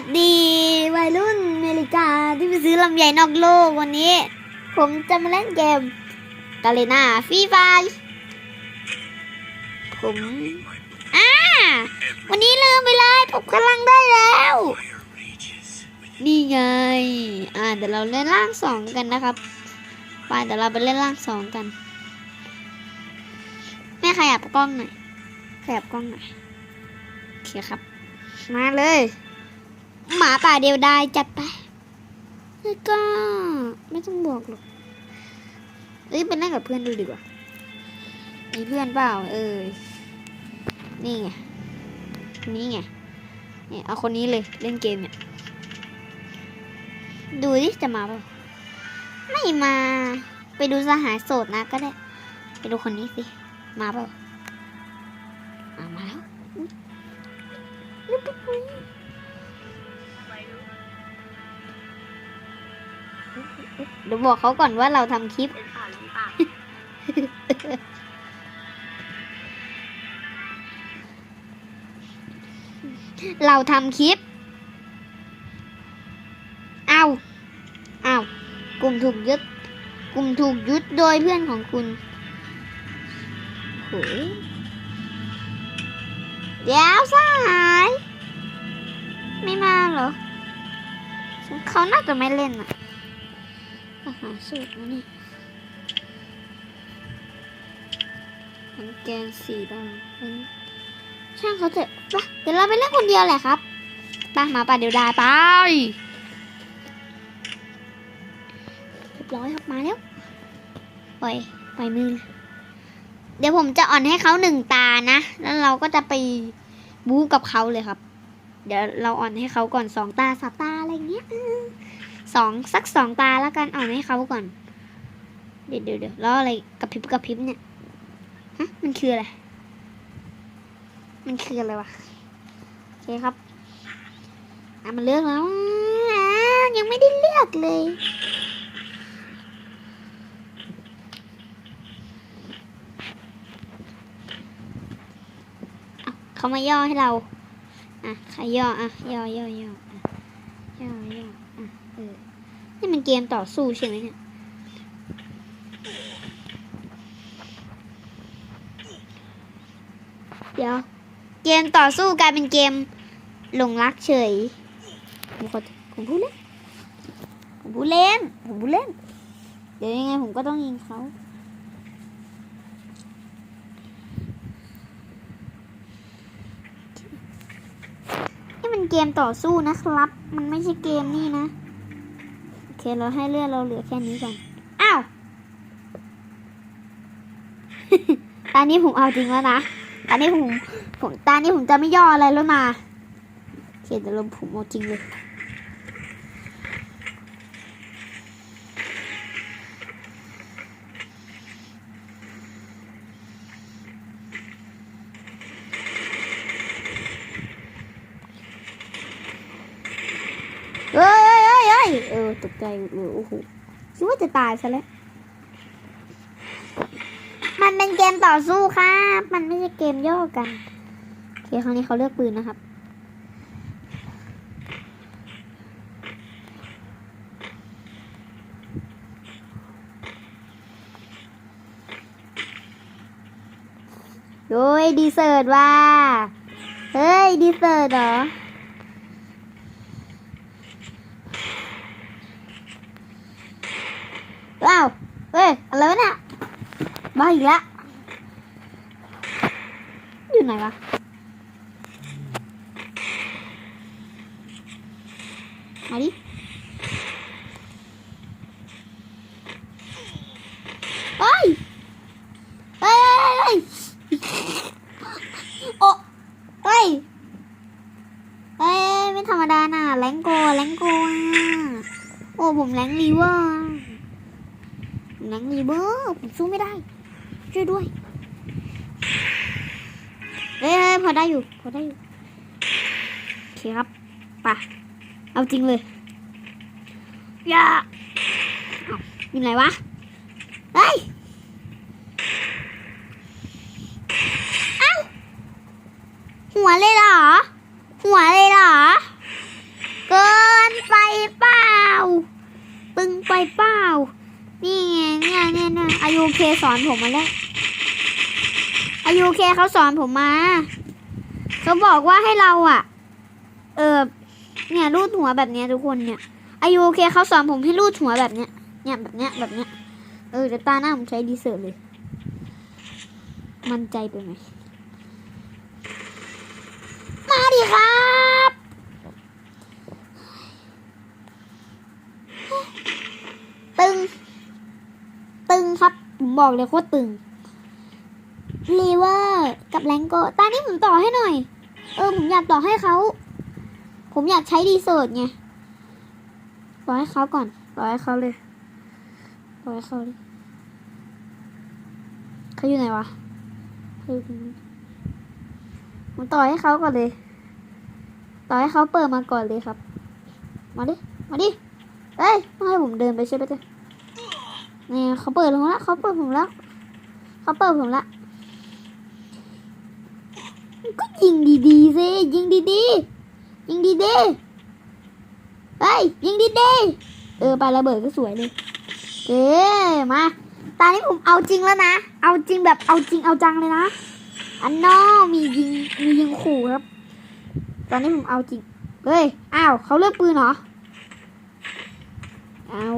วัสดีวัยรุ่นอเมริกาที่ไปซื้อลำไยนอกโลกวันนี้ ผมจะมาเล่นเกมกาเลนาฟรีไฟผมอ่าวันนี้ลืมไปเลยผมกำลังได้แล้ว นี่ไง อ่าเดี๋ยวเราเล่นร่างสองกันนะครับไปเดี๋ยวเราไปเล่นร่างสองกันแม่ขยับกล้องหน่อยขยับกล้องหน่อยโอเคครับ มาเลย หมาป่าเดียวดายจัดไปแล้วก็ไม่ต้องบอกหรอกเอ้ยไปเล่นกับเพื่อนดูดีกว่า มีเพื่อนเปล่า เออ นี่ไง นี่ไง เนี่ยเอาคนนี้เลยเล่นเกมเนี่ย ดูดิจะมาเปล่า ไม่มา ไปดูสหายโสดนะก็ได้ ไปดูคนนี้สิ มาเปล่า มาแล้ว เดี๋ยวบอกเขาก่อนว่าเราทำคลิป เป็นป่าลงป่าเราทำคลิป เอาเอากลุ่มถูกยึด กลุ่มถูกยึดโดยเพื่อนของคุณโหยเดี๋ยวสหาย ไม่มาเหรอ เขาน่าจะไม่เล่นอะ อาหารสูตรนะนี่มันแกนสี่ดาวมันช่างเขาเถอะไปเดี๋ยวเราไปเล่นคนเดียวแหละครับไปมาป่ะเดี๋ยวได้ไปเรียบร้อยครับมาแล้วปล่อยปล่อยมือเลยเดี๋ยวผมจะอ่อนให้เขาหนึ่งตานะ แล้วเราก็จะไปบู๊กับเขาเลยครับ เดี๋ยวเราอ่อนให้เขาก่อนสองตาสามตาอะไรเงี้ยเออ สองสักสองตาแล้วกันอ่อนให้เขาก่อน เดี๋ยวเดี๋ยวเดี๋ยวแล้วอะไรกระพริบกระพริบเนี่ยฮะมันคืออะไร มันคืออะไรวะโอเคครับอะมันเลือกแล้วยังไม่ได้เลือกเลยเขามาย่อให้เรา อะใครย่อ อะ ย่อย่อย่อย่อย่ออ่อ นี่มันเกมต่อสู้ใช่ไหมเนี่ยเดี๋ยว เกมต่อสู้กลายเป็นเกมหลงรักเฉยผมขอผมพูดเล่นผมพูดเล่นผมพูดเล่น เดี๋ยวยังไงผมก็ต้องยิงเขานี่มันเกมต่อสู้นะครับ มันไม่ใช่เกมนี่นะ เคเราให้เลือดเราเหลือแค่นี้ก่อน อ้าว ตอนนี้ผมเอาจริงแล้วนะตอนนี้ผม ผมตอนนี้ผมจะไม่ย่ออะไรแล้วนะโอเคเดี๋ยวเราผมเอาจริงเลย เฮ้ยเฮ้ยเฮ้ ยตกใจโอ้โหคิดว่าจะตายซะแล้ว มันเป็นเกมต่อสู้ครับ มันไม่ใช่เกมย่อกันโอเคครั้งนี้เขาเลือกปืนนะครับโอ้ยดีเซิร์ตว่า เฮ้ย ดีเซิร์ตเหรอ ว้าวเฮ้ยอะไรวะเนี่ยมาอีกแล้วอยู่ไหนวะมาดิเฮ้ยเฮ้ยโอ้เฮ้ยเฮ้ยไม่ธรรมดาน่ะแรงโกแรงโกอะโอ้ผมแรงลีเวอร์ หนังรีเบอร์ผมสู้ไม่ได้ ช่วยด้วย เฮ้ยพอได้อยู่ พอได้อยู่โอเคครับป่ะเอาจริงเลย อย่าอยู่ไหนวะ เฮ้ยเอาหัวเลยเหรอ หัวเลยเหรอ เกินไปเปล่า ตึงไปเปล่า นี่ไงเนี่ยเนี่ยอายูเคสอนผมมาแล้วอายุเคเขาสอนผมมาเขาบอกว่าให้เราอะ เออเนี่ยรูดหัวแบบเนี้ยทุกคนเนี่ยอายุเคเขาสอนผมให้รูดหัวแบบเนี้ยเนี่ยแบบเนี้ยแบบเนี้ยเออเดี๋ยวตาหน้าผมใช้ดีเซอร์เลย มั่นใจไปไหม มาดิครับ ตึง ตึงครับ ผมบอกเลยโคตรตึงลีเวอร์กับแรงโกตอนนี้ผมต่อให้หน่อย เออผมอยากต่อให้เขา ผมอยากใช้ดีเซิร์ตไงต่อให้เขาก่อนต่อให้เขาเลยต่อให้เขาเลยเขาอยู่ไหนวะเขาอยู่ตรงนี้ผมต่อให้เขาก่อนเลย ต่อให้เขาเปิดมาก่อนเลยครับ มาดิ มาดิ เอ้ยไม่ให้ผมเดินไปใช่ไหมเจ๊ นี่เขาเปิดผมแล้วเขาเปิดผมแล้วเขาเปิดผมแล้วก็ยิงดีๆสิยิงดีๆยิงดีๆเฮ้ยยิงดีๆเออปาระเบิดก็สวยเลยเอ๊มาตอนนี้ผมเอาจริงแล้วนะ เอาจริงแบบเอาจริงเอาจังเลยนะ อันนอมียิงมียิงขู่ครับ ตอนนี้ผมเอาจริง เฮ้ย อ้าวเขาเลือกปืนเหรอ เอาว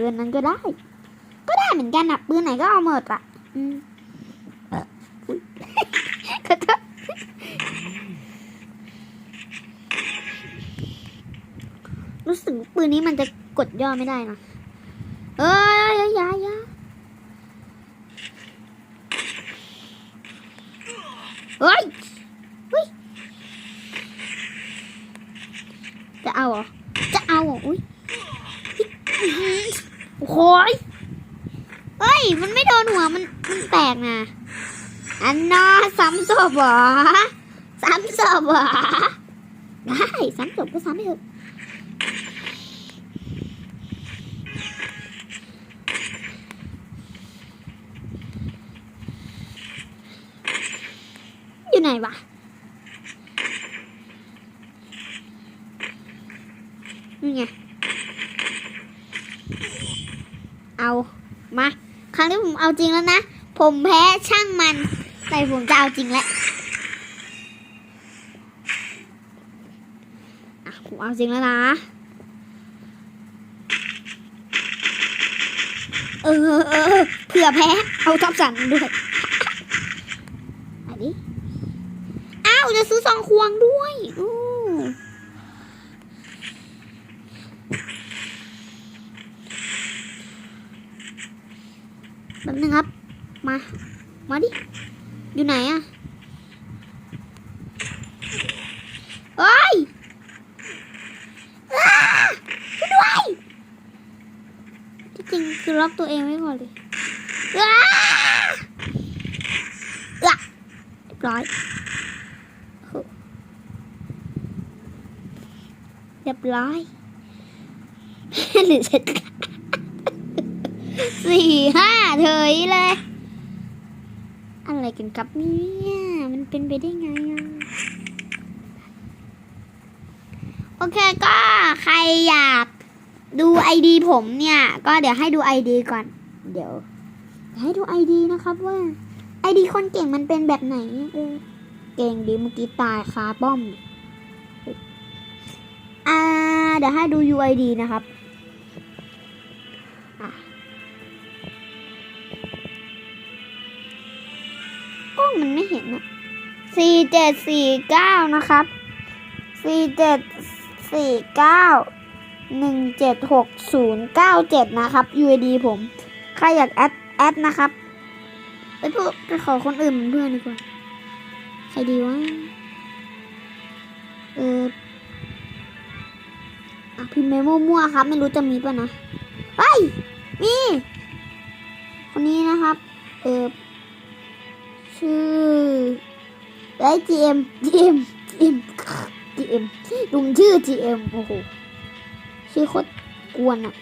ปืนนั้นก็ได้ ก็ได้เหมือนกันอะปืนไหนก็เอาหมดอะอืมเอ่ออุ๊ยขอโทษรู้สึกปืนนี้มันจะกดย่อไม่ได้นะเอ้ยอยาอยาเฮ้ยเฮ้ยจะเอาเหรอ จะเอาเหรอ อุ้ยโอ้โห ยเฮ้ย มันไม่โดนหัวมันมันแตกนะ อันน่าซ้ำศพเหรอซ้ำศพเหรอได้ซ้ำศพก็ซ้ำไปเถอะอยู่ไหนวะนี่ไง เอามา ครั้งนี้ผมเอาจริงแล้วนะ ผมแพ้ช่างมัน แต่ผมจะเอาจริงแล้วอะผมเอาจริงแล้วนะ เออเออเผื่อแพ้ เอาทับสันด้วยอันนี้อ้าว จะซื้อซองควงด้วยอู้แป๊บนึงครับ มา มาดิ อยู่ไหนอะเอ้ยช่วยด้วยที่จริงคือล็อกตัวเองไว้ก่อนเลยอ้าเรียบร้อย เรียบร้อยหรือจ สี่ห้าเถยเลย อะไรกันครับเนี่ย มันเป็นไปได้ไงอะโอเคก็ใครอยากดูไอดีผมเนี่ย ก็เดี๋ยวให้ดูไอดีก่อน เดี๋ยว ให้ดูไอดีนะครับว่าไอดีคนเก่งมันเป็นแบบไหนเออเก่งดีเมื่อกี้ตายคาป้อม อ่า เดี๋ยวให้ดู UID นะครับ องมันไม่เห็นอะสี่เจ็ดสี่เก้านะครับสี่เจ็ดสี่เก้าหนึ่งเจ็ดหกศูนย์เก้าเจ็ดนะครับ UID ผม ใครอยากแอดแอดนะครับไปพูดไปขอคนอื่นเพื่อนดีกว่า ใครดีวะ เอออะพิมพ์เมมมั่วๆครับ ไม่รู้จะมีป่ะนะ เฮ้ย มี คนนี้นะครับ เออ ไอ้ GM GM GM GM ลุงชื่อ GM โอ้โหชื่อโคตรกวนอะ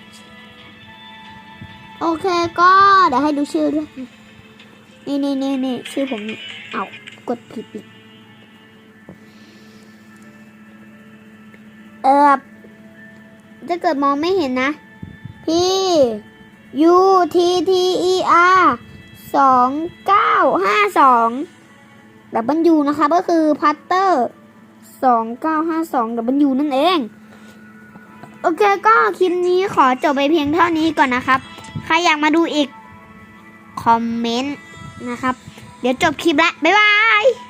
โอเคก็เดี๋ยวให้ดูชื่อด้วยนี่นี่นี่นี่ชื่อผมนี่เอากดผิดอีกเออถ้าเกิดมองไม่เห็นนะ P U T T E R สองเก้าห้าสอง ดับเบิลยูนะคะก็คือพัตเตอร์สองเก้าห้าสองดับเบิลยูนั่นเอง โอเคก็คลิปนี้ขอจบไปเพียงเท่านี้ก่อนนะครับ ใครอยากมาดูอีก คอมเมนต์นะครับ เดี๋ยวจบคลิปละบ๊ายบาย